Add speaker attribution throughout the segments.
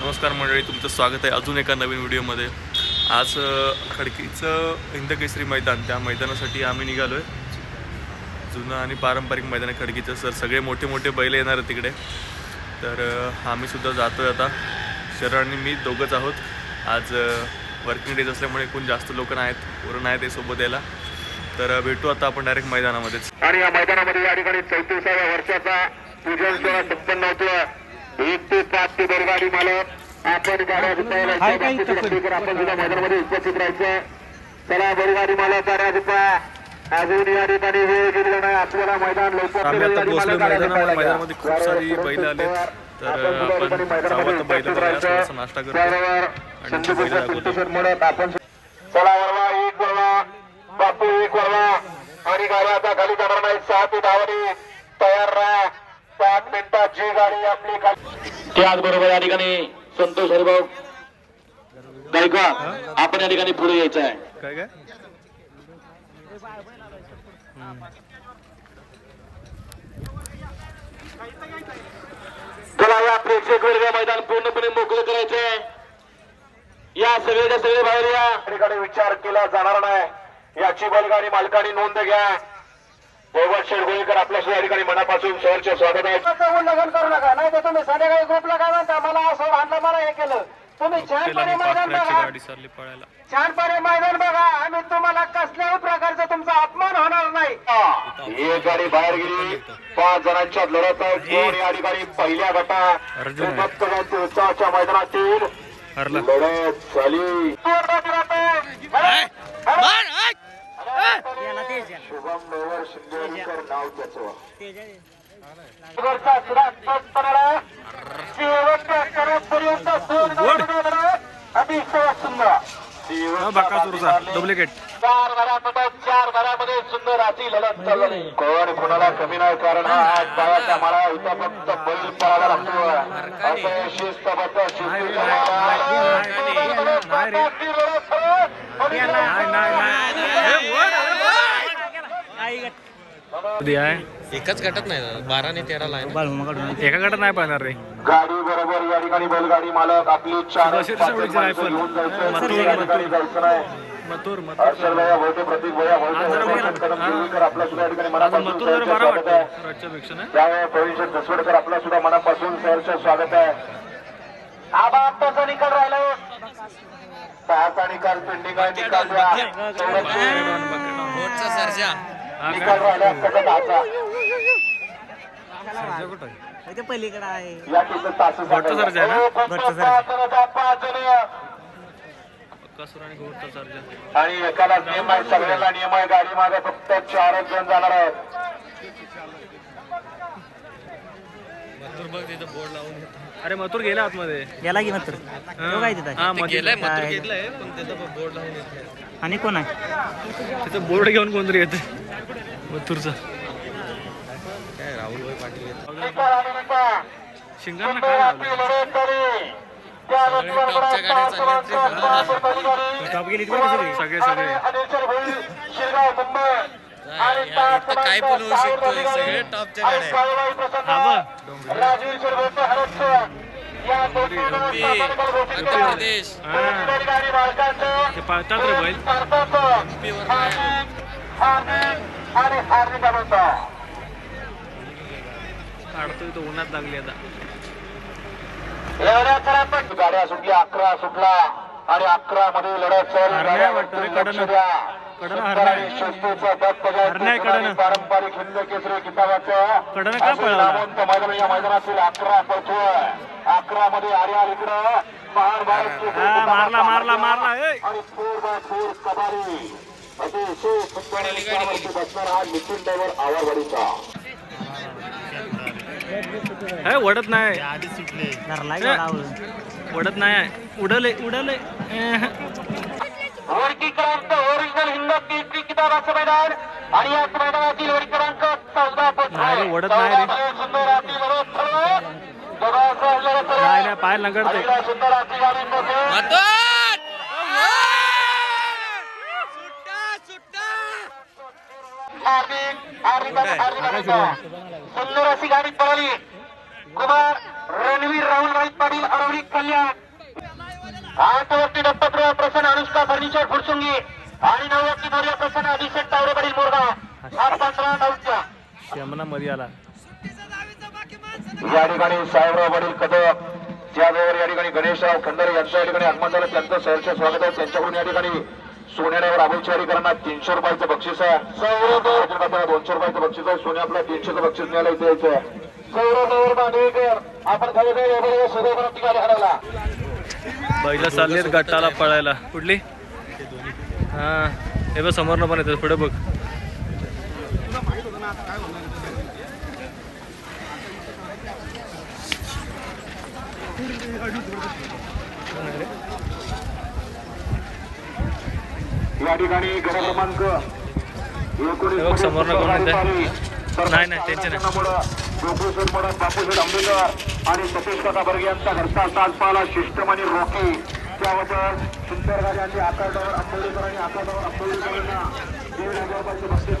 Speaker 1: नमस्कार मंडळी तुमचं स्वागत आहे अजून एका नवीन व्हिडिओमध्ये. आज खडकीचं हिंदकेसरी मैदान त्या मैदानासाठी आम्ही निघालो आहे जुनं आणि पारंपरिक मैदान आहे खडकीचं. सर सगळे मोठे मोठे बैल येणार आहेत तिकडे. तर आम्हीसुद्धा आम्ही सुद्धा जातो आहे आता. शरण आणि मी दोघंच आहोत. आज वर्किंग डेज असल्यामुळे कोण जास्त लोक नाहीत पूर्ण नाहीत ते सोबत यायला. तर भेटू आता आपण डायरेक्ट मैदानामध्येच.
Speaker 2: आणि या मैदानामध्ये या ठिकाणी चौतीसाव्या वर्षाचा पूजन सोहळा संपन्न होतो एक ते पाच ते बैलगाडी मालक आपण गाड्या
Speaker 3: इथं
Speaker 2: आपण सुद्धा मैदानामध्ये उपस्थित राहायचं. चला बैलगाडी मालक गाड्या अजून या ठिकाणी वेळ गेलेला नाही आपल्याला मैदान लवकर
Speaker 1: मैदानामध्ये. खूप. सारी बैल तर
Speaker 2: आपण
Speaker 1: जावं बैल नाश्ता करतो.
Speaker 2: चला वरवा एक वरवा. बापू एक वरवा. आणि गाड्या आता खाली जाणार नाही सहा ते धावणे तयार राहा. पाच मिनिटात जी गाडी आपली त्याचबरोबर या ठिकाणी संतोष हरिभाऊ गायकवाड आपण या ठिकाणी पुढे यायचं आहे.
Speaker 1: काय काय?
Speaker 2: चला या प्रेक्षक वर्ग मैदान पूर्णपणे मोकळे करायचे या सगळ्याच्या सगळे बाहेर या. ठिकाणी विचार केला जाणार नाही. याची बैलगाडी मालकाने नोंद घ्या. देवट शेडगोळीकर आपल्या या ठिकाणी मनापासून शहरचे स्वागत आहे.
Speaker 3: उल्लंघन करू नका नाही तर तुम्ही संध्याकाळी ग्रुपला काय म्हणता? मला असं आणलं मला हे केलं. तुम्ही छानपणे मैदान बघा. छानपणे मैदान बघा. आम्ही तुम्हाला कसल्याही प्रकारचा तुमचा अपमान होणार नाही.
Speaker 2: एक गाडी बाहेर गेली. पाच जणांच्या लढत आहे दोन या ठिकाणी पहिल्या गटा? उत्सवाच्या मैदानातील लढत झाली. शुभम शिंदेकर नाव त्याचं
Speaker 1: डुप्लिकेट
Speaker 2: चार घरामध्ये चार घरामध्ये सुंदर अशी लढत चालली कोण कोणाला कमी नाही कारण हा आज बायाचा मला इथं फक्त बैल पळायला लागतो असं शिस्तबद्ध शिस्तीचं
Speaker 1: कधी आहे
Speaker 4: एकाच गटात नाही बारा आणि तेराला आहे ना.
Speaker 1: एका गटात नाही पाहणार रे
Speaker 2: गाडी बरोबर या ठिकाणी बैलगाडी मालक आपली चार पाच
Speaker 1: शेट्टी
Speaker 2: माणसं
Speaker 1: रायफल.
Speaker 2: घेऊन जायचं.
Speaker 1: मथुर,
Speaker 2: या ठिकाणी जायचं नाही
Speaker 1: मथुर मथुर
Speaker 2: हर्षल भैया भोटे प्रतीक भैया भोटे
Speaker 1: जरा
Speaker 2: भोटे,
Speaker 1: गेला.
Speaker 2: कदम
Speaker 1: हा.
Speaker 2: शिवकर आपल्या सुद्धा या ठिकाणी
Speaker 1: आता
Speaker 2: मनापासून
Speaker 1: मथुर जरा
Speaker 2: सहर्ष
Speaker 1: बारा
Speaker 2: स्वागत आहे
Speaker 1: वाटतं रोजच्या पेक्षा नाही
Speaker 2: त्यामुळे प्रवीण दसवडकर आपल्या सुद्धा मनापासून सहर्ष स्वागत आहे आबा आत्ताचा निकाल राहिलाय सहाचा निकाल पेंडिंग आहे निकाल द्या संरक्षण.
Speaker 4: बोटचा सर्जा
Speaker 1: हा
Speaker 2: निकाल राहिला दहाचा?
Speaker 3: इथे पलीकडे आहे.
Speaker 2: या
Speaker 1: भट्ट ना?
Speaker 3: भट्ट
Speaker 1: आणि
Speaker 2: एकाला नियम आहे सगळ्यांना नियम आहे गाडी मागे फक्त चारच जण जाणार आहेत.
Speaker 4: बोर्ड लावून येतो.
Speaker 1: अरे मथुर गेला आतमध्ये
Speaker 3: गेला की. काय तिथं
Speaker 1: हा
Speaker 4: गेलाय मथुर
Speaker 3: काय?
Speaker 4: घेतलाय पण त्याचं बोर्ड लावून येत नाही.
Speaker 3: आणि कोण आहे
Speaker 1: त्याचं बोर्ड घेऊन कोणतरी येते मथुरचा
Speaker 4: काय राहुल भाई पाटील येत.
Speaker 1: शिंगांना काय लावलं
Speaker 4: टॉपच्या गाड्या चालल्या
Speaker 3: सगळी
Speaker 1: सगळे
Speaker 4: या- इथं काय पण होऊ शकतं. सगळे. टॉपच्या
Speaker 2: आणि
Speaker 4: गाड्या.
Speaker 1: हा.
Speaker 2: या
Speaker 4: युपी, मध्य
Speaker 2: केला.
Speaker 4: प्रदेश
Speaker 2: मालकांचं
Speaker 1: ते पळतात रे बैल
Speaker 2: भारताचं
Speaker 4: युपीवर
Speaker 2: हार्दिक हार्दिक आणि हार्दिक अभिनंदन.
Speaker 1: काढतोय तो उन्हात लागली आता
Speaker 2: एवढ्या करा पण गाड्या सुटल्या अकरा सुटला आणि अकरा मध्ये लढत चालू.
Speaker 1: हरण्या वाटतं रे,
Speaker 2: लक्ष
Speaker 1: कडनं.
Speaker 2: द्या.
Speaker 1: कडनं हरण्या.
Speaker 2: पारंपरिक हिंद केसरी किताबाचं.
Speaker 1: कडनं का
Speaker 2: या मैदानातील अकरा पळतोय. अकरा मध्ये आर्या इकडं. महान भारत
Speaker 1: हा, मारला मारला. मारला ए.
Speaker 2: आणि फोर बाय फोर कबारी अतिशय सुंदर आणि त्यावरती बसणार हा नितीन ड्रायव्हर आवाजवाडीचा
Speaker 1: वडत नाही. वडत नाही. उडले उडले
Speaker 2: मैदान आणि याच मैदानातील वर्ग क्रमांक चौदा
Speaker 1: नाही रे, ओढत नाही रे.
Speaker 2: सुंदर लढत.
Speaker 1: नाही नाही पाय लंगडते
Speaker 2: सुंदर गाडी! हार्दिक हार्दिक हार्दिक अशी गाडी पळाली
Speaker 1: कुमार रणवीर राहुल पाटील अरवली कल्याण आठ वक्ती दत्तत्रय प्रसन्न अनुष्का फर्निचर फुरसुंगी आणि वक्ती मोर्या प्रसन्न अभिषेक तावडे पाटील मोरगाव हा पंधरा नऊच्या.
Speaker 5: आला
Speaker 2: या ठिकाणी साहेबराव पाटील कदम त्याचबरोबर या ठिकाणी गणेशराव खंडारे यांचं या ठिकाणी आगमन झालं त्यांचं सहर्ष स्वागत आहे. त्यांच्याकडून या ठिकाणी सोन्यावर अधिकाऱ्यांना तीनशे रुपयाचं बक्षीस आहे. सौरभ दोनशे रुपयाचं बक्षीस आहे. सोन्या आपल्या तीनशेचं बक्षीस मिळालं इथे यायचं आहे सौरभ मांडवेकर आपण खाली ठिकाणी हरवला.
Speaker 5: बैला चाललेत गटाला पळायला. कुठली? हा हे बघ समोर पण येतात पुढे बघ.
Speaker 2: या ठिकाणी क्रमांक
Speaker 5: समोरनं कोण? नाही, नाही,
Speaker 2: बापूशेठ आंबेडकर आणि सतीश काका बर्गे यांचा घरचा साज पाला शिष्टम आणि रॉकी. आकाशावर आंबेडकरांना दीड हजार रुपयाचे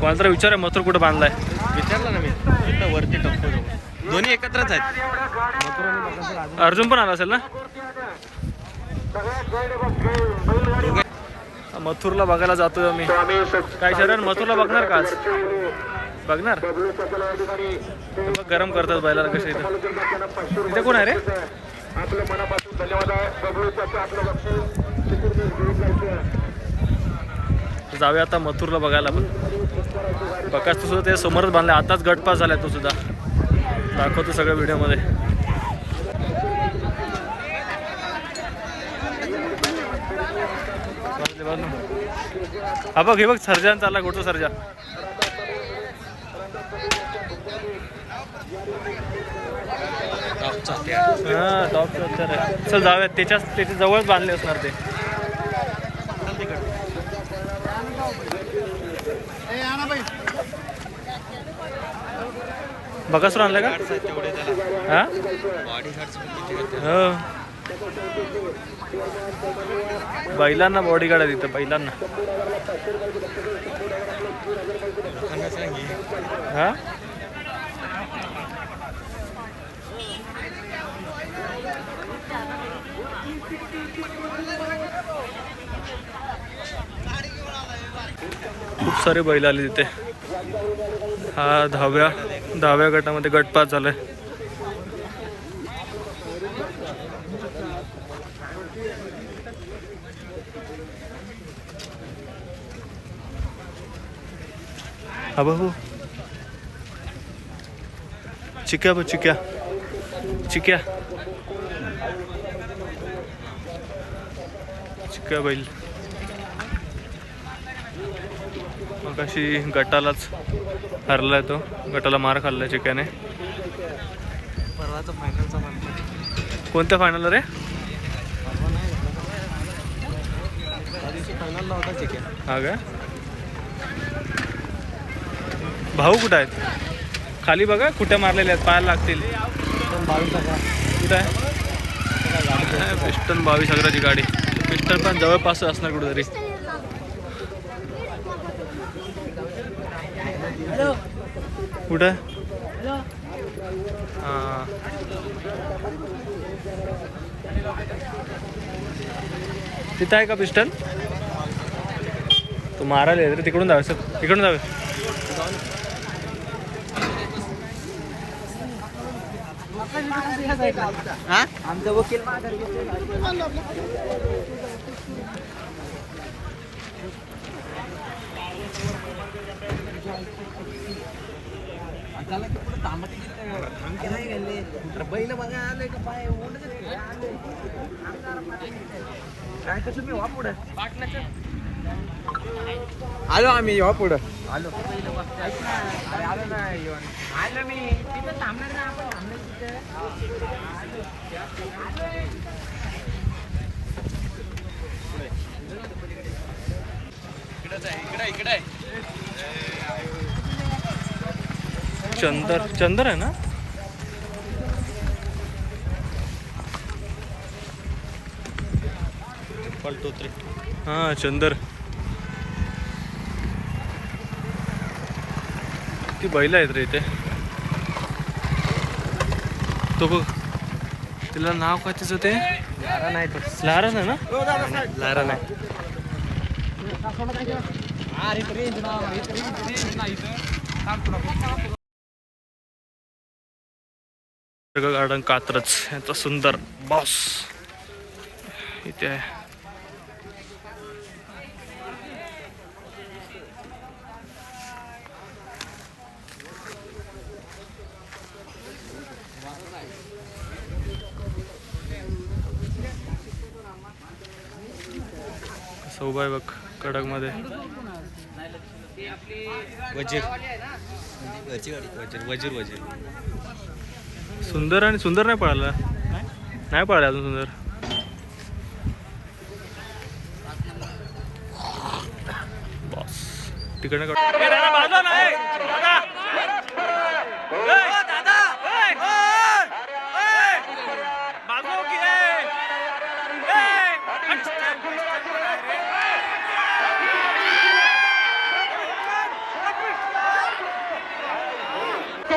Speaker 5: कोणाला विचार मथुर कुठं बांधलाय?
Speaker 4: विचारलं ना मी. तिथं वरती टप्पो दोन्ही एकत्रच आहेत.
Speaker 5: अर्जुन पण आला असेल ना? मथुरला बघायला जातोय आम्ही. काय शरण मथुरला बघणार का आज? बघणार? बघ, गरम करतात बैलाला कसे इथं? इथे कोण आहे रे?
Speaker 2: आपलं मनापासून धन्यवाद आहे.
Speaker 5: जाऊया आता मथुरला बघायला पण बकास तो सुद्धा ते समोरच बांधलाय. आताच गटपास झालाय तो सुद्धा. दाखवतो सगळ्या व्हिडिओमध्ये. हा बघ हे बघ सर्जन चालला कुठं सर्जा हा टॉप तर आहे. चल जाऊयात. त्याच्या त्याच्या जवळच बांधले असणार ते. बघासून आणलं का? हा?
Speaker 4: बॉडी
Speaker 5: हो. बैलांना बॉडीगार्ड आहे तिथं बैलांना. हा? खूप सारे बैल आले तिथे. हा दहाव्या दहाव्या गटामध्ये गटपास झालाय. हा भाऊ चिक्या बघ चिक्या. चिक्या. चिक्या बैल? मग अशी गटालाच हरलाय तो. गटाला मार खाल्लाय चिक्याने.
Speaker 4: परवाचा फायनलचा म्हणतो
Speaker 5: कोणत्या फायनल रे?
Speaker 4: फायनलला होता चिकन
Speaker 5: हा का? भाऊ कुठं आहेत? खाली बघा कुठे मारलेले आहेत पायाला लागतील.
Speaker 4: बावीस
Speaker 5: कुठं आहे? पिस्टन बावीस अकराची गाडी. मिस्टर पण जवळपास असणार कुठेतरी. कुठं? हां. तिथं आहे का पिस्टल तू मारायला येत रे तिकडून जावे सर. तिकडून जावे
Speaker 1: आमचं वकील बैल बघा आले का पाय काय तर तुम्ही वा आलो आम्ही वा पुढं. आलो. अरे आलो ना येऊन आलो मी. तिथं थांबणार ना आपण?
Speaker 5: चंदर चंदर आहे ना?
Speaker 4: पलटोत्रे
Speaker 5: हां चंदर.
Speaker 1: किती बैल आहेत रे इथे. तो बघ. तिला नाव काय तिचं ते?
Speaker 4: लारा नाही तर
Speaker 1: लारा ना?
Speaker 4: लारा नाही.
Speaker 1: गार्डन कात्रच. यांचा सुंदर बॉस इथे आहे. उभा आहे बघ कडकमध्ये
Speaker 4: वजीर. वजीर वजीर वजीर वजीर
Speaker 1: सुंदर आणि सुंदर नाही पळाला? नाही पळाला अजून सुंदर. बॉस. तिकडनं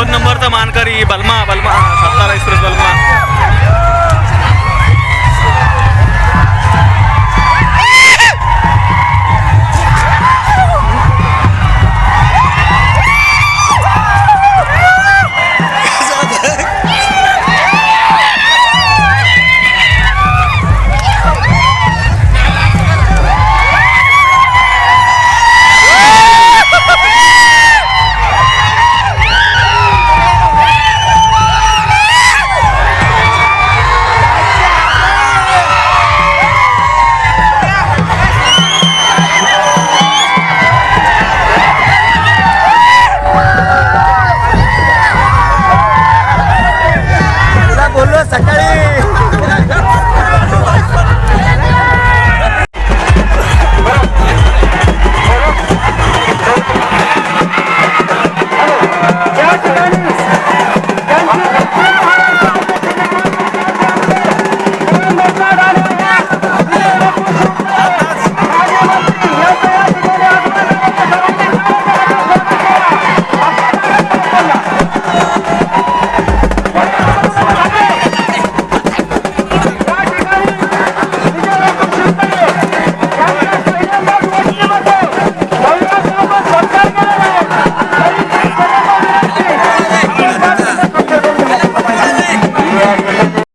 Speaker 1: दोन नंबरचा मानकरी बलमा बलमा. सत्तारा एक्सप्रेस बलमा.